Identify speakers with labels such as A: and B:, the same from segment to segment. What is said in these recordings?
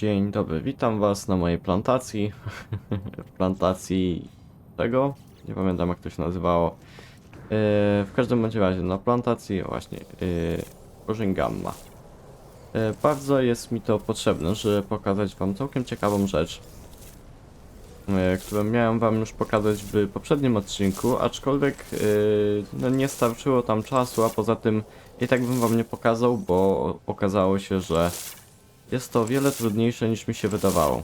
A: Dzień dobry, witam was na mojej plantacji. plantacji tego? Nie pamiętam jak to się nazywało. Yy, w każdym razie na plantacji, właśnie, yy, gamma. Yy, bardzo jest mi to potrzebne, żeby pokazać wam całkiem ciekawą rzecz. Którą miałem wam już pokazać w poprzednim odcinku, aczkolwiek yy, no nie starczyło tam czasu, a poza tym i tak bym wam nie pokazał, bo okazało się, że jest to o wiele trudniejsze niż mi się wydawało.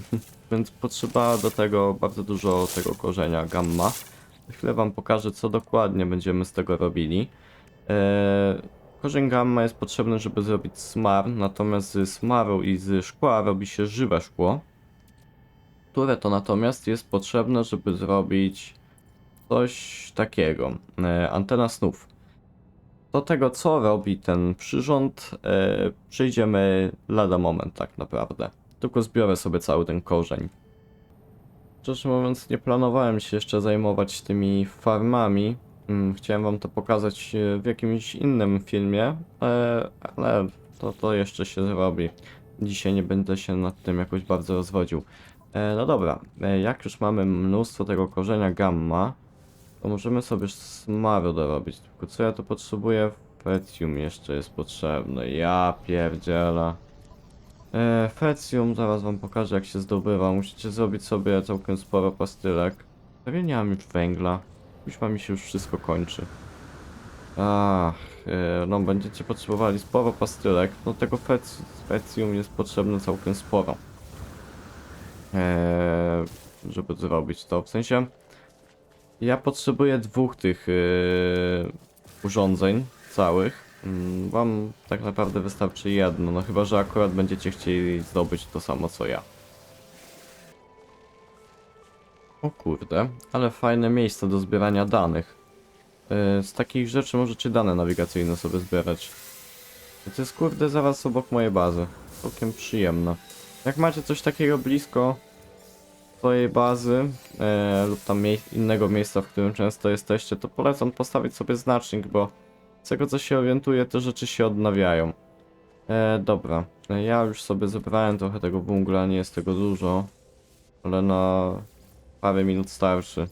A: Więc potrzeba do tego bardzo dużo tego korzenia gamma. Za chwilę wam pokażę, co dokładnie będziemy z tego robili. Eee, korzeń gamma jest potrzebny, żeby zrobić smar, natomiast z smaru i z szkła robi się żywe szkło, które to natomiast jest potrzebne, żeby zrobić coś takiego. Eee, antena snów. Do tego, co robi ten przyrząd, e, przejdziemy lada moment tak naprawdę. Tylko zbiorę sobie cały ten korzeń. Szczerze mówiąc, nie planowałem się jeszcze zajmować tymi farmami. Mm, Chciałem wam to pokazać e, w jakimś innym filmie, e, ale to, to jeszcze się zrobi. Dzisiaj nie będę się nad tym jakoś bardzo rozwodził. No dobra, jak już mamy mnóstwo tego korzenia gamma, to możemy sobie smaru dorobić. Tylko co ja tu potrzebuję? Fecium jeszcze jest potrzebne. Ja pierdziela. E, zaraz wam pokażę jak się zdobywa. Musicie zrobić sobie całkiem sporo pastylek. Pewnie nie mam już węgla. Kuźma mi się już wszystko kończy. Ach, e, no będziecie potrzebowali sporo pastylek. No tego fec jest potrzebne całkiem sporo. E, żeby zrobić to. W sensie ja potrzebuję dwóch tych yy, urządzeń całych. Mm, Wam tak naprawdę wystarczy jedno, no chyba, że akurat będziecie chcieli zdobyć to samo co ja. O kurde, ale fajne miejsce do zbierania danych. Yy, z takich rzeczy możecie dane nawigacyjne sobie zbierać. To jest kurde zaraz obok mojej bazy. Całkiem przyjemne. Jak macie coś takiego blisko, swojej bazy e, lub tam mie innego miejsca, w którym często jesteście, to polecam postawić sobie znacznik, bo z tego co się orientuję, te rzeczy się odnawiają. E, dobra, e, ja już sobie zebrałem trochę tego wungla, nie jest tego dużo, ale na parę minut starszy.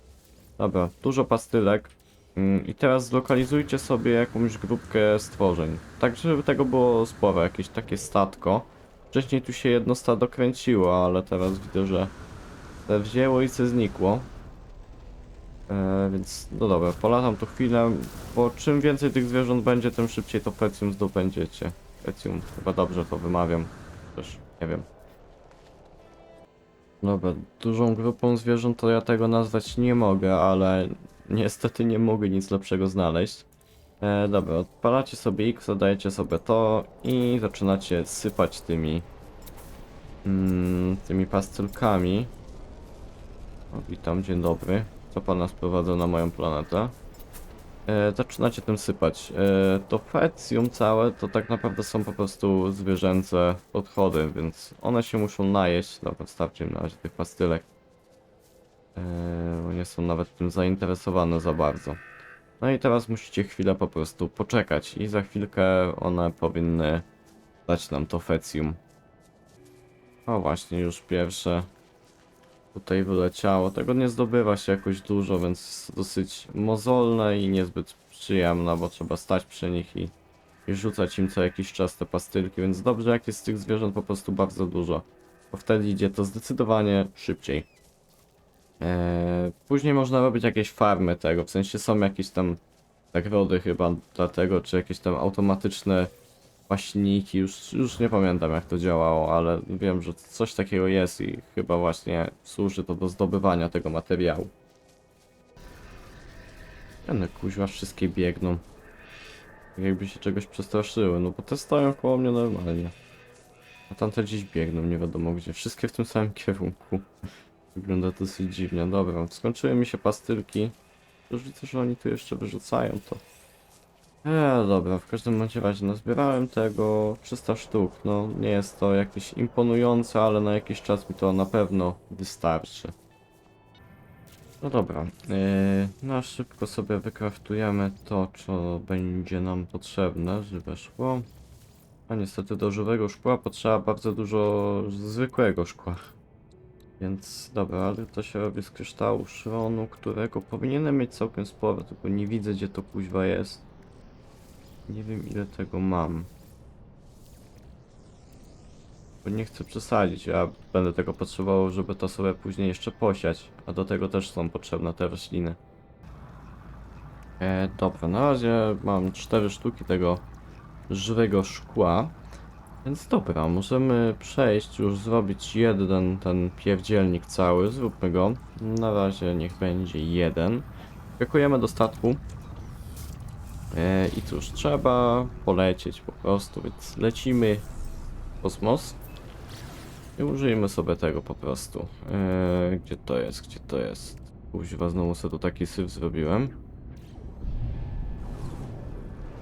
A: Dobra, dużo pastylek. Mm, I teraz zlokalizujcie sobie jakąś grupkę stworzeń. Tak, żeby tego było sporo, jakieś takie statko. Wcześniej tu się jedno stado kręciło, ale teraz widzę, że te wzięło i se znikło. E, więc no dobra, polatam tu chwilę, bo czym więcej tych zwierząt będzie, tym szybciej to pecjum zdobędziecie. Pecjum, chyba dobrze to wymawiam. Też nie wiem. Dobra, dużą grupą zwierząt to ja tego nazwać nie mogę, ale niestety nie mogę nic lepszego znaleźć. E, dobra, odpalacie sobie X, dodajecie sobie to i zaczynacie sypać tymi mm, tymi pastylkami. Witam, dzień dobry. Co pana sprowadza na moją planetę? E, zaczynacie tym sypać. E, to fecjum całe to tak naprawdę są po prostu zwierzęce odchody, więc one się muszą najeść. Dobra, starczy im na razie tych pastylek. E, bo nie są nawet tym zainteresowane za bardzo. No i teraz musicie chwilę po prostu poczekać i za chwilkę one powinny dać nam to fecjum. O właśnie, już pierwsze tutaj wyleciało. Tego nie zdobywa się jakoś dużo, więc dosyć mozolne i niezbyt przyjemne, bo trzeba stać przy nich i, i rzucać im co jakiś czas te pastylki, więc dobrze jak jest tych zwierząt po prostu bardzo dużo, bo wtedy idzie to zdecydowanie szybciej. Eee, później można robić jakieś farmy tego, w sensie są jakieś tam nagrody chyba dlatego, czy jakieś tam automatyczne paśniki, już, już nie pamiętam jak to działało, ale wiem, że coś takiego jest i chyba właśnie służy to do zdobywania tego materiału. One kuźwa wszystkie biegną. Tak jakby się czegoś przestraszyły, no bo te stoją koło mnie normalnie. A tamte gdzieś biegną, nie wiadomo gdzie. Wszystkie w tym samym kierunku. Wygląda dosyć dziwnie. Dobra, skończyły mi się pastylki. Już widzę, że oni tu jeszcze wyrzucają to. Eee, dobra, w każdym razie nazbierałem tego 300 sztuk. No, nie jest to jakieś imponujące, ale na jakiś czas mi to na pewno wystarczy. No dobra, yy, na szybko sobie wykraftujemy to, co będzie nam potrzebne, żywe szkło. A niestety do żywego szkła potrzeba bardzo dużo zwykłego szkła. Więc dobra, ale to się robi z kryształu szronu, którego powinienem mieć całkiem sporo, tylko nie widzę gdzie to kuźwa jest. Nie wiem ile tego mam. Bo nie chcę przesadzić, ja będę tego potrzebował, żeby to sobie później jeszcze posiać, a do tego też są potrzebne te rośliny. E, dobra, na razie mam cztery sztuki tego żywego szkła. Więc dobra, możemy przejść, już zrobić jeden ten pierdzielnik cały, zróbmy go. Na razie niech będzie jeden. Skakujemy do statku. E, I cóż, trzeba polecieć po prostu, więc lecimy w kosmos. I użyjmy sobie tego po prostu. E, gdzie to jest, gdzie to jest? Kuźwa, znowu sobie tu taki syf zrobiłem.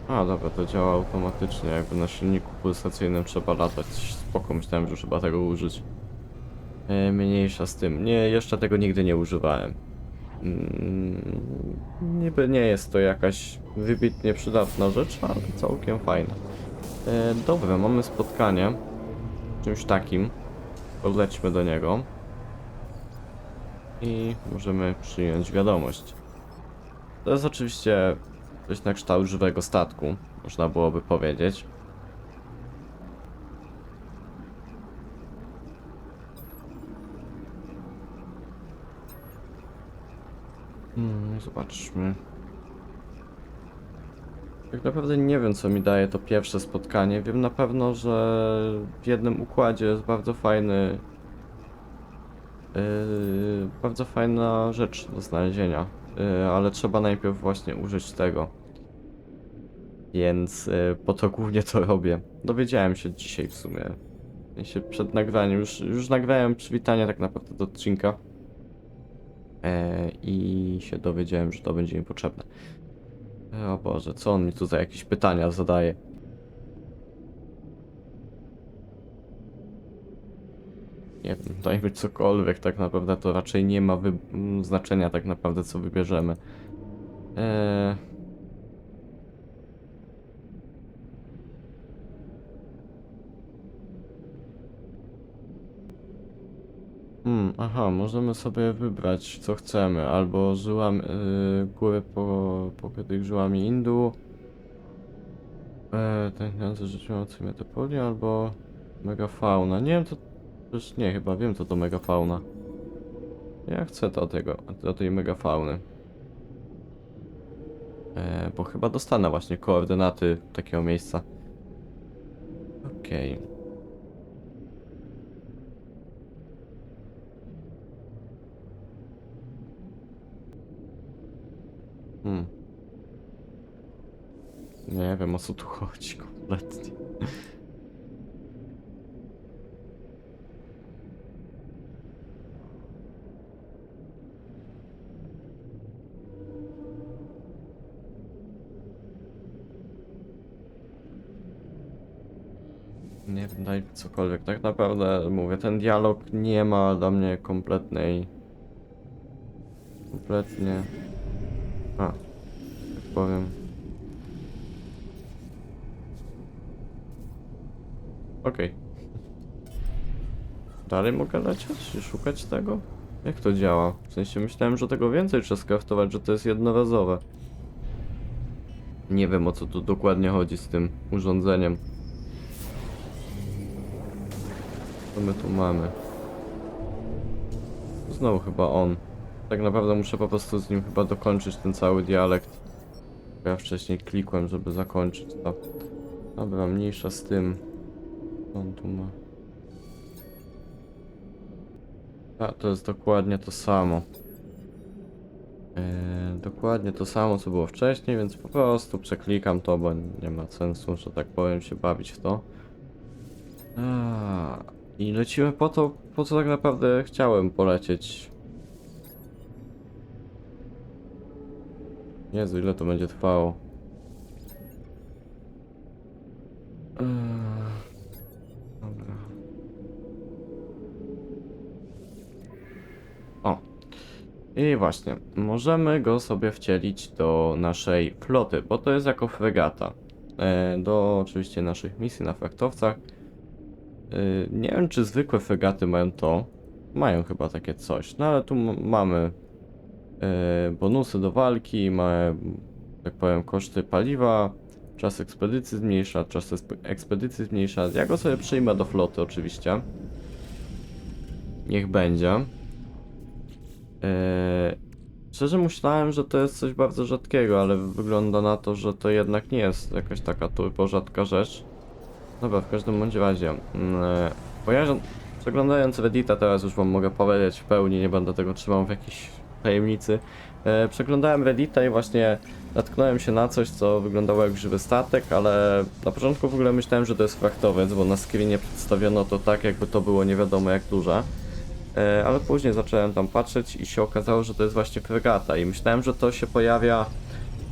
A: A, dobra, to działa automatycznie, jakby na silniku pulsacyjnym trzeba latać. Spoko, myślałem, że chyba tego użyć. E, mniejsza z tym. Nie, jeszcze tego nigdy nie używałem. Mm, niby nie jest to jakaś wybitnie przydatna rzecz, ale całkiem fajna. E, dobra, mamy spotkanie. Czymś takim. Podlećmy do niego. I możemy przyjąć wiadomość. To jest oczywiście coś na kształt żywego statku, można byłoby powiedzieć. Hmm, zobaczmy. Tak naprawdę nie wiem, co mi daje to pierwsze spotkanie. Wiem na pewno, że w jednym układzie jest bardzo fajny. Yy, bardzo fajna rzecz do znalezienia. Yy, ale trzeba najpierw właśnie użyć tego. Więc yy, po to głównie to robię. Dowiedziałem się dzisiaj w sumie. W przed nagraniem. Już, już nagrałem przywitanie tak naprawdę do odcinka. E, I się dowiedziałem, że to będzie mi potrzebne. E, O Boże, co on mi tu za jakieś pytania zadaje? Nie wiem, dajmy cokolwiek, tak naprawdę to raczej nie ma znaczenia tak naprawdę co wybierzemy. Eee... Hmm, aha, możemy sobie wybrać co chcemy, albo żyłam, yy, górę po, pokrytych żyłami Indu, e, tętniące życiujące metopolie, albo megafauna. Nie wiem, to też nie, chyba wiem co to megafauna. Ja chcę do tego, do tej megafauny. E, bo chyba dostanę właśnie koordynaty takiego miejsca. Okej. Hmm. Nie wiem o co tu chodzi kompletnie. Nie wiem, daj cokolwiek. Tak naprawdę mówię, ten dialog nie ma dla mnie kompletnej. Kompletnie. A, tak powiem. Okej. Dalej mogę lecieć i szukać tego? Jak to działa? W sensie myślałem, że tego więcej trzeba skraftować, że to jest jednorazowe. Nie wiem o co tu dokładnie chodzi z tym urządzeniem. Co my tu mamy? Znowu chyba on. Tak naprawdę muszę po prostu z nim chyba dokończyć ten cały dialekt. Ja wcześniej klikłem, żeby zakończyć to. Dobra, mniejsza z tym. On tu ma? A, to jest dokładnie to samo. Eee, dokładnie to samo, co było wcześniej, więc po prostu przeklikam to, bo nie ma sensu, że tak powiem, się bawić w to. A, I lecimy po to, po co tak naprawdę chciałem polecieć. Jezu, ile to będzie trwało. Eee, Dobra. O. I właśnie, możemy go sobie wcielić do naszej floty, bo to jest jako fregata. e, do oczywiście naszych misji na frachtowcach. E, nie wiem, czy zwykłe fregaty mają to. Mają chyba takie coś, no ale tu mamy bonusy do walki, mamy, tak powiem, koszty paliwa, czas ekspedycji zmniejsza, czas ekspedycji zmniejsza. Ja go sobie przyjmę do floty oczywiście. Niech będzie. Eee, szczerze myślałem, że to jest coś bardzo rzadkiego, ale wygląda na to, że to jednak nie jest jakaś taka turbo rzadka rzecz. Dobra, w każdym bądź razie. e, ja przeglądając Reddita teraz już wam mogę powiedzieć w pełni, nie będę tego trzymał w jakiejś tajemnicy. E, przeglądałem Reddita i właśnie natknąłem się na coś, co wyglądało jak żywy statek, ale na początku w ogóle myślałem, że to jest frachtowiec, bo na screenie przedstawiono to tak, jakby to było nie wiadomo jak duże. E, ale później zacząłem tam patrzeć i się okazało, że to jest właśnie fregata i myślałem, że to się pojawia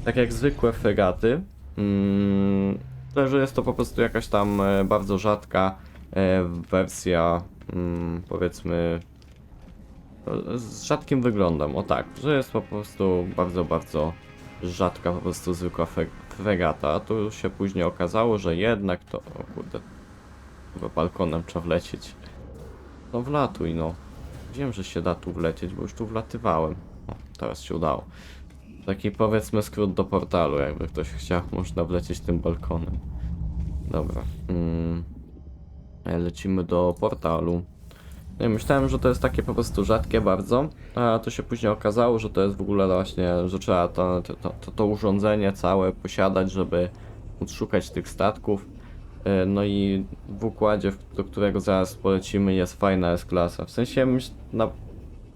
A: tak jak zwykłe fregaty. Mm, tyle, że jest to po prostu jakaś tam e, bardzo rzadka wersja, mm, powiedzmy, z rzadkim wyglądem. O tak, że jest po prostu bardzo, bardzo rzadka po prostu zwykła fre- fregata. Tu się później okazało, że jednak to... O kurde, chyba balkonem trzeba wlecieć. No wlatuj no. Wiem, że się da tu wlecieć, bo już tu wlatywałem. O, teraz się udało. Taki powiedzmy skrót do portalu, jakby ktoś chciał, można wlecieć tym balkonem. Dobra. Mm. E, Lecimy do portalu. No myślałem, że to jest takie po prostu rzadkie bardzo, a to się później okazało, że to jest w ogóle właśnie, że trzeba to, to, to, to urządzenie całe posiadać, żeby móc szukać tych statków. E, No i w układzie, do którego zaraz polecimy, jest fajna S-klasa. W sensie na,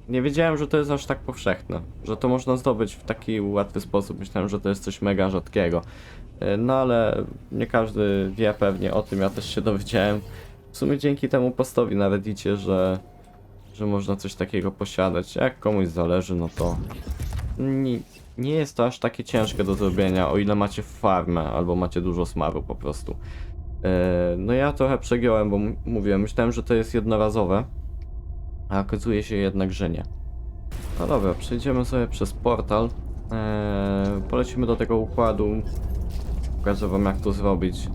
A: nie wiedziałem, że to jest aż tak powszechne, że to można zdobyć w taki łatwy sposób. Myślałem, że to jest coś mega rzadkiego. E, No ale nie każdy wie pewnie o tym, ja też się dowiedziałem. W sumie dzięki temu postowi na Reddicie, że, że można coś takiego posiadać. Jak komuś zależy, no to nie, nie jest to aż takie ciężkie do zrobienia, o ile macie farmę albo macie dużo smaru po prostu. E, No ja trochę przegiąłem, bo mówiłem, myślałem, że to jest jednorazowe, a okazuje się jednak, że nie. No dobra, przejdziemy sobie przez portal. Eee, polecimy do tego układu. Pokażę wam jak to zrobić.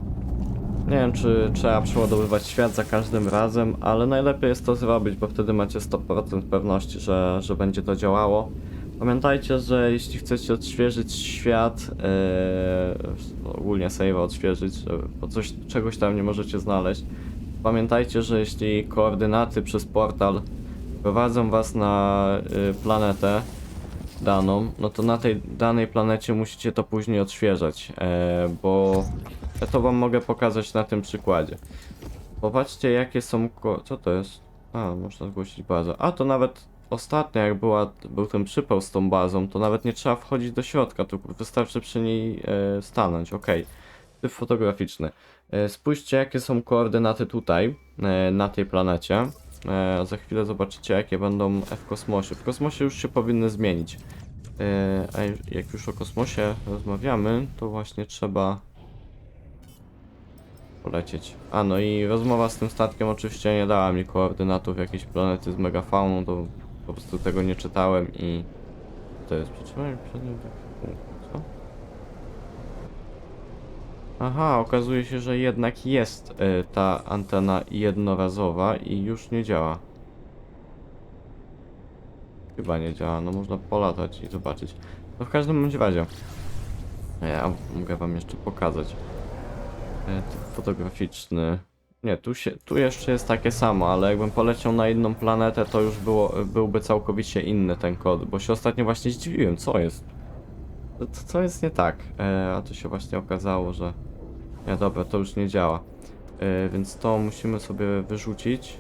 A: Nie wiem, czy trzeba przeładowywać świat za każdym razem, ale najlepiej jest to zrobić, bo wtedy macie 100% pewności, że, że będzie to działało. Pamiętajcie, że jeśli chcecie odświeżyć świat, ee, ogólnie save odświeżyć, bo coś, czegoś tam nie możecie znaleźć, pamiętajcie, że jeśli koordynaty przez portal prowadzą was na y, planetę daną, no to na tej danej planecie musicie to później odświeżać, e, bo ja to wam mogę pokazać na tym przykładzie. Popatrzcie jakie są co to jest? A, można zgłosić bazę. A, to nawet ostatnio jak była, był ten przypał z tą bazą, to nawet nie trzeba wchodzić do środka, tylko wystarczy przy niej e, stanąć, okej. Typ fotograficzny. E, spójrzcie jakie są koordynaty tutaj, e, na tej planecie. E, za chwilę zobaczycie jakie będą w kosmosie. W kosmosie już się powinny zmienić. E, a jak już o kosmosie rozmawiamy, to właśnie trzeba polecieć. A no i rozmowa z tym statkiem oczywiście nie dała mi koordynatów jakiejś planety z megafauną, to po prostu tego nie czytałem i to jest przytrzymanie co? Aha, okazuje się, że jednak jest y, ta antena jednorazowa i już nie działa. Chyba nie działa, no można polatać i zobaczyć. No w każdym bądź razie. Ja mogę wam jeszcze pokazać. E, fotograficzny. Nie, tu, się, tu jeszcze jest takie samo, ale jakbym poleciał na inną planetę, to już było, byłby całkowicie inny ten kod, bo się ostatnio właśnie zdziwiłem, co jest? Co, co jest nie tak? E, a to się właśnie okazało, że... Nie, dobra, to już nie działa. E, więc to musimy sobie wyrzucić.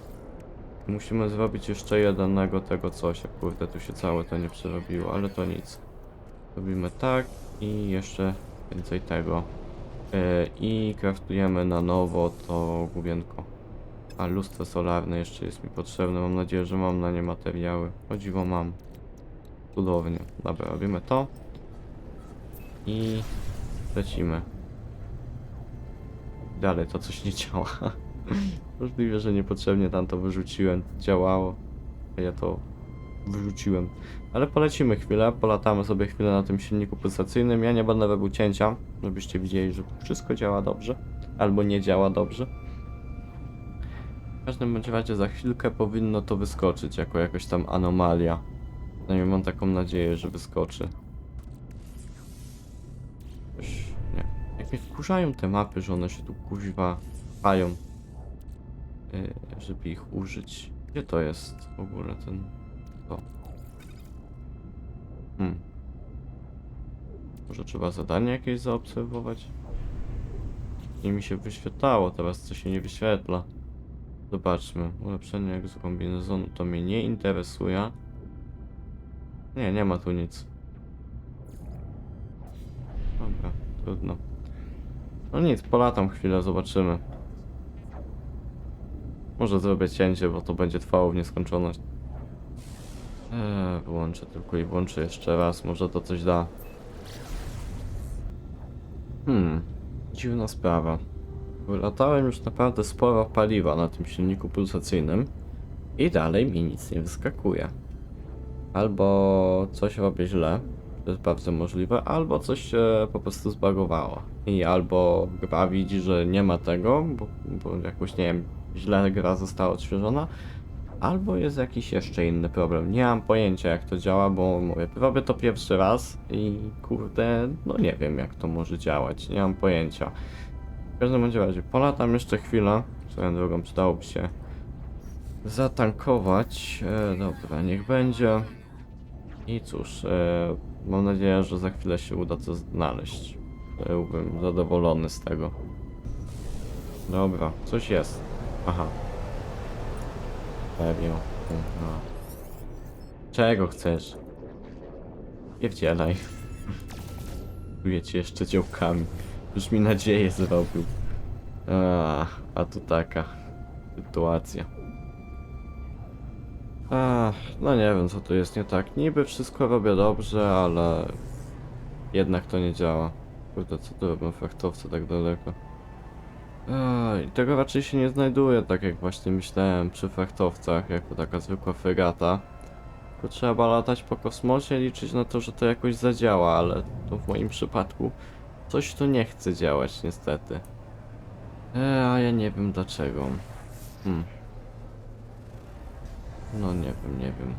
A: Musimy zrobić jeszcze jednego tego coś. Kurde, tu się całe to nie przerobiło, ale to nic. Robimy tak i jeszcze więcej tego. E, I kraftujemy na nowo to główienko. A lustro solarne jeszcze jest mi potrzebne. Mam nadzieję, że mam na nie materiały. O dziwo mam. Cudownie. Dobra, robimy to. I lecimy. Dalej to coś nie działa. Możliwe, że niepotrzebnie tam to wyrzuciłem. Działało. Ja to wyrzuciłem. Ale polecimy chwilę, polatamy sobie chwilę na tym silniku pulsacyjnym. Ja nie będę robił cięcia, żebyście widzieli, że wszystko działa dobrze. Albo nie działa dobrze. W każdym bądź razie za chwilkę powinno to wyskoczyć jako jakaś tam anomalia. Przynajmniej mam taką nadzieję, że wyskoczy. Jakoś, nie. Jak mnie wkurzają te mapy, że one się tu kuźwa pają. Yy, żeby ich użyć. Gdzie to jest w ogóle ten... to? Hmm. Może trzeba zadanie jakieś zaobserwować? Nie mi się wyświetlało, teraz co się nie wyświetla. Zobaczmy. Ulepszenie jak z kombinezonu to mnie nie interesuje. Nie, nie ma tu nic. Dobra, trudno. No nic, polatam chwilę, zobaczymy. Może zrobię cięcie, bo to będzie trwało w nieskończoność. Eee, wyłączę tylko i włączę jeszcze raz, może to coś da. Hmm, dziwna sprawa. Wylatałem już naprawdę sporo paliwa na tym silniku pulsacyjnym i dalej mi nic nie wyskakuje. Albo coś robię źle, to jest bardzo możliwe, albo coś się po prostu zbagowało. I albo gra widzi, że nie ma tego, bo, bo jakoś nie wiem, źle gra została odświeżona, albo jest jakiś jeszcze inny problem. Nie mam pojęcia jak to działa, bo mówię, robię to pierwszy raz i kurde, no nie wiem jak to może działać, nie mam pojęcia. W każdym bądź razie, polatam jeszcze chwilę, swoją drogą przydałoby się zatankować. E, dobra, niech będzie. I cóż, e, mam nadzieję, że za chwilę się uda to znaleźć. Byłbym zadowolony z tego. Dobra, coś jest. Aha. Pewnie. Aha. Czego chcesz? Pierdzielaj. Cię jeszcze działkami. Już mi nadzieję zrobił. A, a tu taka sytuacja. Ach, no nie wiem co tu jest nie tak. Niby wszystko robię dobrze, ale jednak to nie działa. Kurde, co tu robią faktowcy tak daleko? Ej, tego raczej się nie znajduje, tak jak właśnie myślałem przy frachtowcach, jako taka zwykła fregata. Tylko trzeba latać po kosmosie, liczyć na to, że to jakoś zadziała, ale to w moim przypadku coś tu nie chce działać niestety. Eee, a ja nie wiem dlaczego. Hmm. No nie wiem, nie wiem.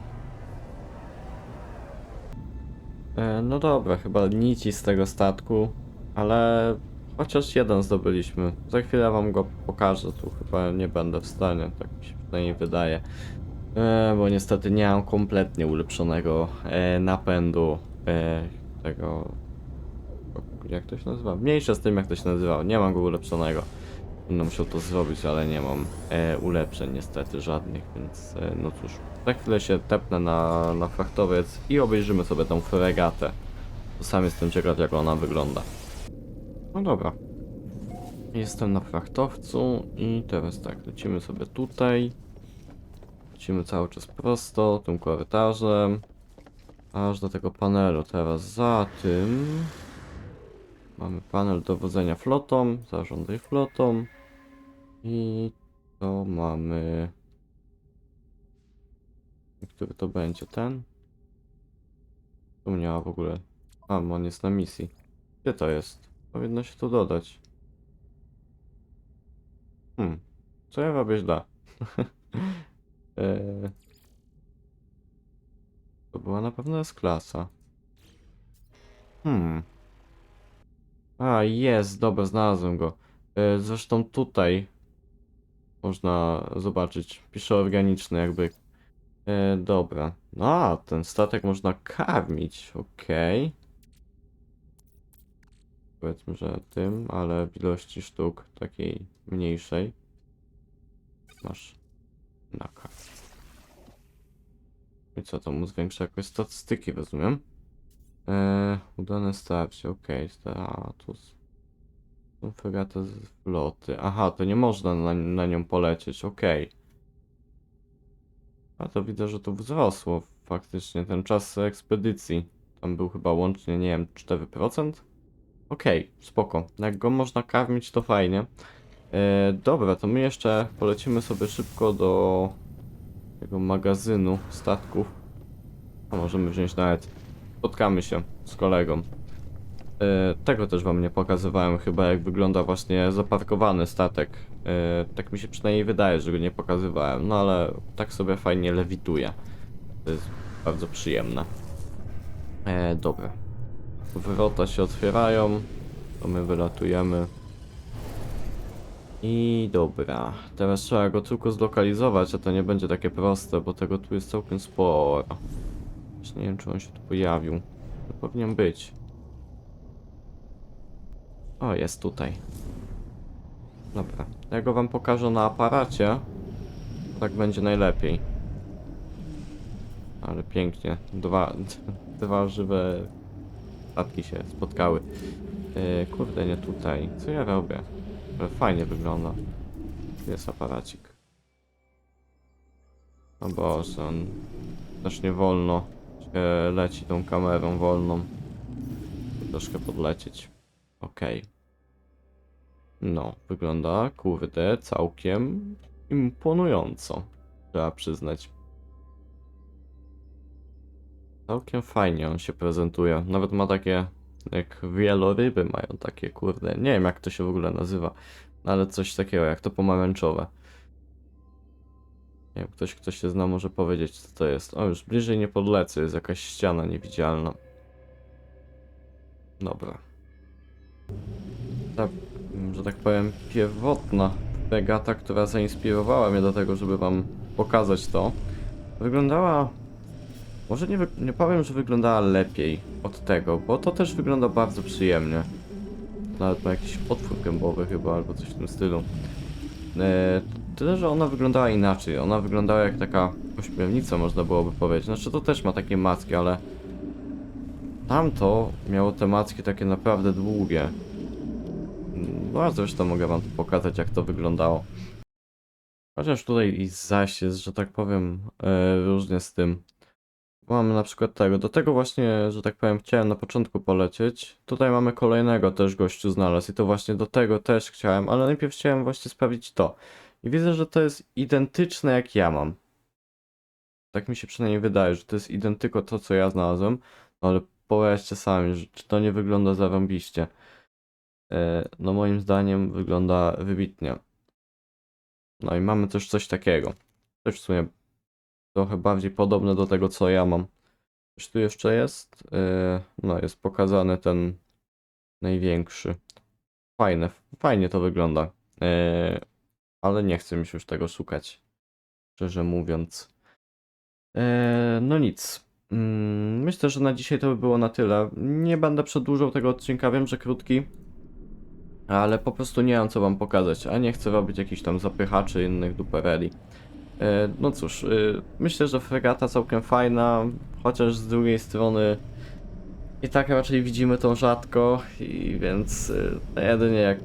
A: E, no dobra, chyba nici z tego statku, ale chociaż jeden zdobyliśmy. Za chwilę wam go pokażę, tu chyba nie będę w stanie, tak mi się przynajmniej wydaje. E, bo niestety nie mam kompletnie ulepszonego e, napędu e, tego... Jak to się nazywa? Mniejsze z tym jak to się nazywa, nie mam go ulepszonego. Będę musiał to zrobić, ale nie mam e, ulepszeń niestety żadnych, więc e, no cóż. Za chwilę się tepnę na, na frachtowiec i obejrzymy sobie tą fregatę. Sam jestem ciekaw jak ona wygląda. No dobra. Jestem na frachtowcu i teraz tak, lecimy sobie tutaj. Lecimy cały czas prosto, tym korytarzem. Aż do tego panelu. Teraz za tym mamy panel dowodzenia flotą, zarządzaj flotą. I to mamy... Który to będzie? Ten? Tu ma w ogóle... A, on jest na misji. Gdzie to jest? Powinno się tu dodać. Hmm. Co ja robię źle? eee... To była na pewno jest klasa. Hmm. A, jest, dobra, znalazłem go. E, zresztą tutaj można zobaczyć, pisze organiczny jakby. E, dobra. No, ten statek można karmić, okej. Powiedzmy, że tym, ale w ilości sztuk takiej mniejszej. Masz nakarm. I co, to mu zwiększa jakoś statystyki, rozumiem? Eee, udane starcie, okej, status. Są fregaty z floty. Aha, to nie można na, na nią polecieć, okej. A to widzę, że to wzrosło faktycznie ten czas ekspedycji. Tam był chyba łącznie, nie wiem, 4%? Okej, spoko. Jak go można karmić, to fajnie. E, dobra, to my jeszcze polecimy sobie szybko do tego magazynu statków. A możemy wziąć nawet. Spotkamy się z kolegą. E, tego też wam nie pokazywałem chyba jak wygląda właśnie zaparkowany statek. E, tak mi się przynajmniej wydaje, że go nie pokazywałem, no ale tak sobie fajnie lewituje. To jest bardzo przyjemne. E, dobra. Wrota się otwierają, to my wylatujemy. I dobra, teraz trzeba go tylko zlokalizować, a to nie będzie takie proste, bo tego tu jest całkiem sporo. Już nie wiem, czy on się tu pojawił. To powinien być. O, jest tutaj. Dobra, ja go wam pokażę na aparacie. Tak będzie najlepiej. Ale pięknie. Dwa, dwa żywe statki się spotkały. Yy, kurde, nie tutaj. Co ja robię? Ale fajnie wygląda. Jest aparacik. O Boże, on wolno się leci tą kamerą wolną. Troszkę podlecieć. Okej. No, wygląda, kurde, całkiem imponująco. Trzeba przyznać. Całkiem fajnie on się prezentuje. Nawet ma takie, jak wieloryby mają takie, kurde. Nie wiem jak to się w ogóle nazywa, ale coś takiego jak to pomarańczowe. Nie wiem, ktoś, kto się zna, może powiedzieć, co to jest. O, już bliżej nie podlecę, jest jakaś ściana niewidzialna. Dobra. Ta, że tak powiem, pierwotna regata, która zainspirowała mnie do tego, żeby wam pokazać to, wyglądała. Może nie, nie powiem, że wyglądała lepiej od tego, bo to też wygląda bardzo przyjemnie. Nawet ma jakiś otwór gębowy chyba, albo coś w tym stylu. E, tyle, że ona wyglądała inaczej. Ona wyglądała jak taka ośmiornica, można byłoby powiedzieć. Znaczy, to też ma takie macki, ale tamto miało te macki takie naprawdę długie. No a zresztą mogę wam pokazać, jak to wyglądało. Chociaż tutaj i zaś jest, że tak powiem, e, różnie z tym. Mamy na przykład tego. Do tego właśnie, że tak powiem, chciałem na początku polecieć. Tutaj mamy kolejnego też gościu znalazł i to właśnie do tego też chciałem, ale najpierw chciałem właśnie sprawdzić to. I widzę, że to jest identyczne jak ja mam. Tak mi się przynajmniej wydaje, że to jest identyko to, co ja znalazłem. No ale powiedzcie sami, czy to nie wygląda zarąbiście. E, No moim zdaniem wygląda wybitnie. No i mamy też coś takiego. Też w sumie trochę bardziej podobne do tego, co ja mam. Coś tu jeszcze jest? E, No, jest pokazany ten największy. Fajne, fajnie to wygląda. E, Ale nie chcę mi się już tego szukać. Szczerze mówiąc. E, No nic. Mm, Myślę, że na dzisiaj to by było na tyle. Nie będę przedłużał tego odcinka, wiem, że krótki. Ale po prostu nie mam co wam pokazać, a nie chcę robić jakichś tam zapychaczy innych dupereli. E, No cóż, e, myślę, że fregata całkiem fajna, chociaż z drugiej strony i tak raczej widzimy tą rzadko, i więc e, jedynie jak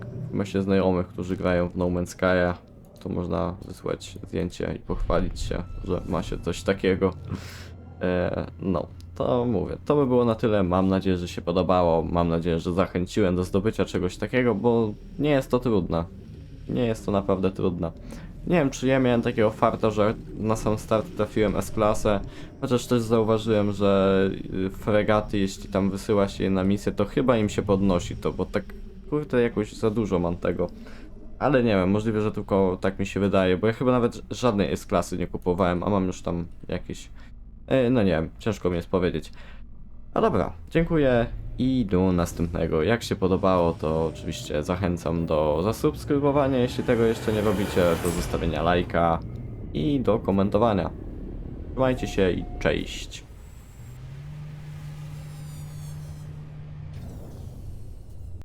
A: się znajomych, którzy grają w No Man's Sky'a, to można wysłać zdjęcie i pochwalić się, że ma się coś takiego. No, to mówię, to by było na tyle. Mam nadzieję, że się podobało. Mam nadzieję, że zachęciłem do zdobycia czegoś takiego, bo nie jest to trudne. Nie jest to naprawdę trudne. Nie wiem, czy ja miałem takiego farta, że na sam start trafiłem S-klasę, chociaż też zauważyłem, że y, fregaty, jeśli tam wysyła się je na misję, to chyba im się podnosi to, bo tak kurde jakoś za dużo mam tego. Ale nie wiem, możliwe, że tylko tak mi się wydaje, bo ja chyba nawet żadnej S-klasy nie kupowałem, a mam już tam jakieś E, No nie wiem, ciężko mi jest powiedzieć. A dobra, dziękuję i do następnego. Jak się podobało, to oczywiście zachęcam do zasubskrybowania, jeśli tego jeszcze nie robicie, do zostawienia lajka i do komentowania. Trzymajcie się i cześć.